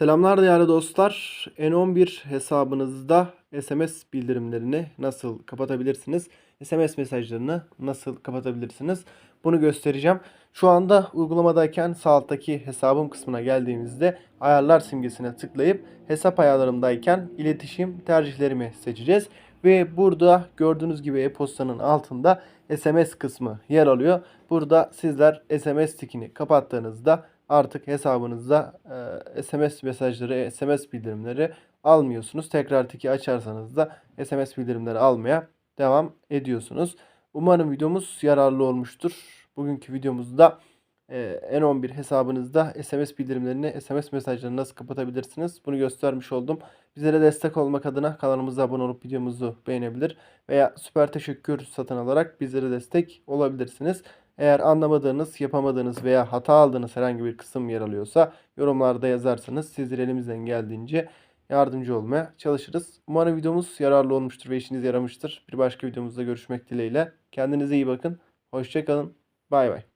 Selamlar değerli dostlar. N11 hesabınızda SMS bildirimlerini nasıl kapatabilirsiniz? SMS mesajlarını nasıl kapatabilirsiniz? Bunu göstereceğim. Şu anda uygulamadayken sağ alttaki hesabım kısmına geldiğimizde ayarlar simgesine tıklayıp hesap ayarlarımdayken iletişim tercihlerimi seçeceğiz. Ve burada gördüğünüz gibi e-postanın altında SMS kısmı yer alıyor. Burada sizler SMS tikini kapattığınızda artık hesabınızda e, SMS mesajları, SMS bildirimleri almıyorsunuz. Tekrar tiki açarsanız da SMS bildirimleri almaya devam ediyorsunuz. Umarım videomuz yararlı olmuştur. Bugünkü videomuzda e, N11 hesabınızda SMS bildirimlerini, SMS mesajlarını nasıl kapatabilirsiniz? Bunu göstermiş oldum. Bizlere destek olmak adına kanalımıza abone olup videomuzu beğenebilir veya süper teşekkür satın alarak bizlere destek olabilirsiniz. Eğer anlamadığınız, yapamadığınız veya hata aldığınız herhangi bir kısım yer alıyorsa yorumlarda yazarsanız sizler elimizden geldiğince yardımcı olmaya çalışırız. Umarım videomuz yararlı olmuştur ve işinize yaramıştır. Bir başka videomuzda görüşmek dileğiyle. Kendinize iyi bakın. Hoşçakalın. Bay bay.